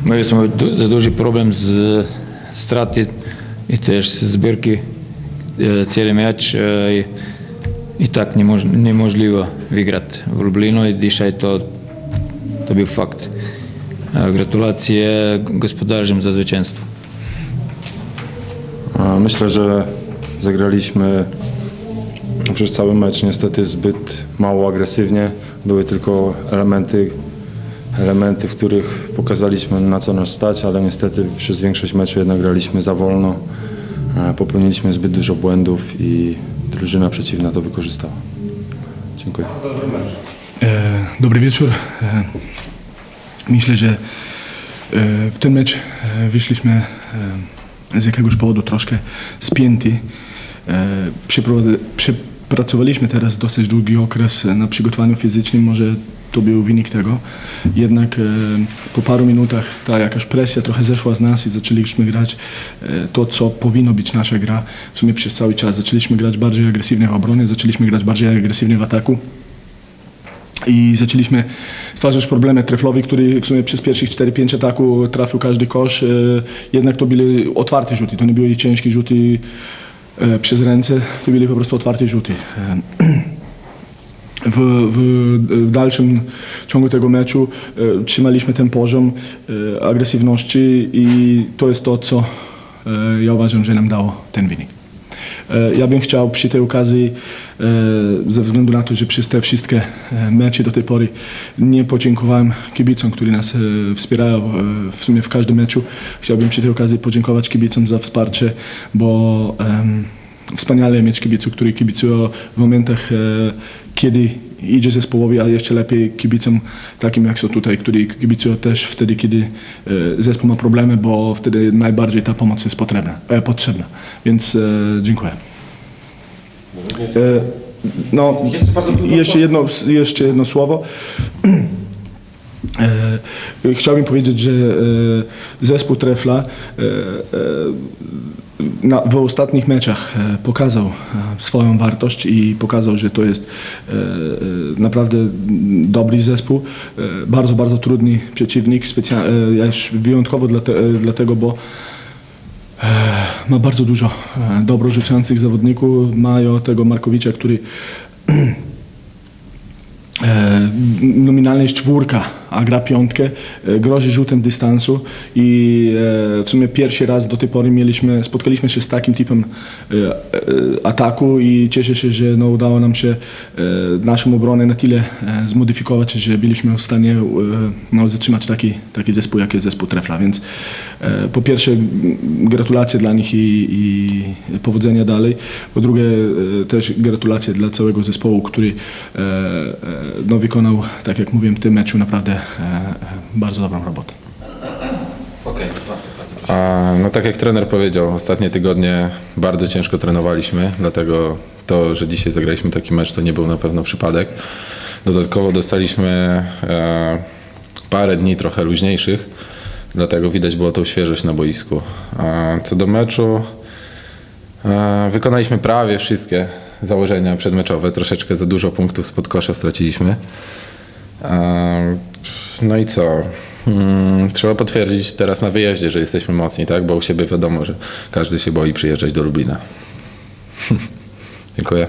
No Imali smo za duži problem z straty i też zbirki e, cijeli meč e, i, i tak nemož, nemožljivo vygrať v Lublinu i dzisiaj to, to był fakt. E, gratulacje gospodarzom za zwycięstwo. Myślę, że zagraliśmy przez cały mecz niestety zbyt mało agresywnie. Były tylko elementy elementy, w których pokazaliśmy na co nas stać, ale niestety przez większość meczu jednak graliśmy za wolno. E, Popełniliśmy zbyt dużo błędów i drużyna przeciwna to wykorzystała. Dziękuję. E, Dobry wieczór. E, Myślę, że w ten mecz wyszliśmy z jakiegoś powodu troszkę spięty. E, Przepracowaliśmy teraz dosyć długi okres na przygotowaniu fizycznym, może to był wynik tego. Jednak e, po paru minutach ta jakaś presja trochę zeszła z nas i zaczęliśmy grać e, to, co powinno być nasza gra. W sumie przez cały czas zaczęliśmy grać bardziej agresywnie w obronie, zaczęliśmy grać bardziej agresywnie w ataku i zaczęliśmy stwarzać problemy treflowi, który w sumie przez pierwszych 4-5 ataku trafił każdy kosz. E, Jednak to były otwarte rzuty, to nie były ciężkie rzuty przez ręce, to były po prostu otwarte rzuty. E, W, w, w dalszym ciągu tego meczu e, trzymaliśmy ten poziom e, agresywności i to jest to, co e, ja uważam, że nam dało ten wynik. E, Ja bym chciał przy tej okazji, e, ze względu na to, że przez te wszystkie e, mecze do tej pory nie podziękowałem kibicom, którzy nas wspierają w sumie w każdym meczu. Chciałbym przy tej okazji podziękować kibicom za wsparcie, bo wspaniale mieć kibiców, którzy kibicują w momentach, kiedy idzie zespołowi, a jeszcze lepiej kibicom takim jak są tutaj, którzy kibicują też wtedy, kiedy e, zespół ma problemy, bo wtedy najbardziej ta pomoc jest potrzebna. E, potrzebna. Więc e, dziękuję. E, no, jeszcze jedno, jeszcze jedno słowo. E, Chciałbym powiedzieć, że e, zespół Trefla e, na, w ostatnich meczach pokazał swoją wartość i pokazał, że to jest naprawdę dobry zespół. Bardzo, bardzo trudny przeciwnik, wyjątkowo dlate, dlatego, bo ma bardzo dużo dobro rzucających zawodników. Mają tego Markowicza, który nominalnie jest czwórka, a gra piątkę, e, grozi rzutem dystansu i e, w sumie pierwszy raz do tej pory mieliśmy, spotkaliśmy się z takim typem e, ataku i cieszę się, że no, udało nam się naszą obronę na tyle zmodyfikować, że byliśmy w stanie no, zatrzymać taki, taki zespół, jak jest zespół Trefla, więc po pierwsze gratulacje dla nich i, i powodzenia dalej, po drugie e, też gratulacje dla całego zespołu, który e, e, no, wykonał, tak jak mówiłem, w tym meczu naprawdę e, e, bardzo dobrą robotę. A, no tak jak trener powiedział, ostatnie tygodnie bardzo ciężko trenowaliśmy, dlatego to, że dzisiaj zagraliśmy taki mecz, to nie był na pewno przypadek. Dodatkowo dostaliśmy e, parę dni trochę luźniejszych, dlatego widać było tą świeżość na boisku. A co do meczu, e, wykonaliśmy prawie wszystkie założenia przedmeczowe, troszeczkę za dużo punktów spod kosza straciliśmy. E, No i co? Mm, Trzeba potwierdzić teraz na wyjeździe, że jesteśmy mocni, tak? Bo u siebie wiadomo, że każdy się boi przyjeżdżać do Lublina. Dziękuję.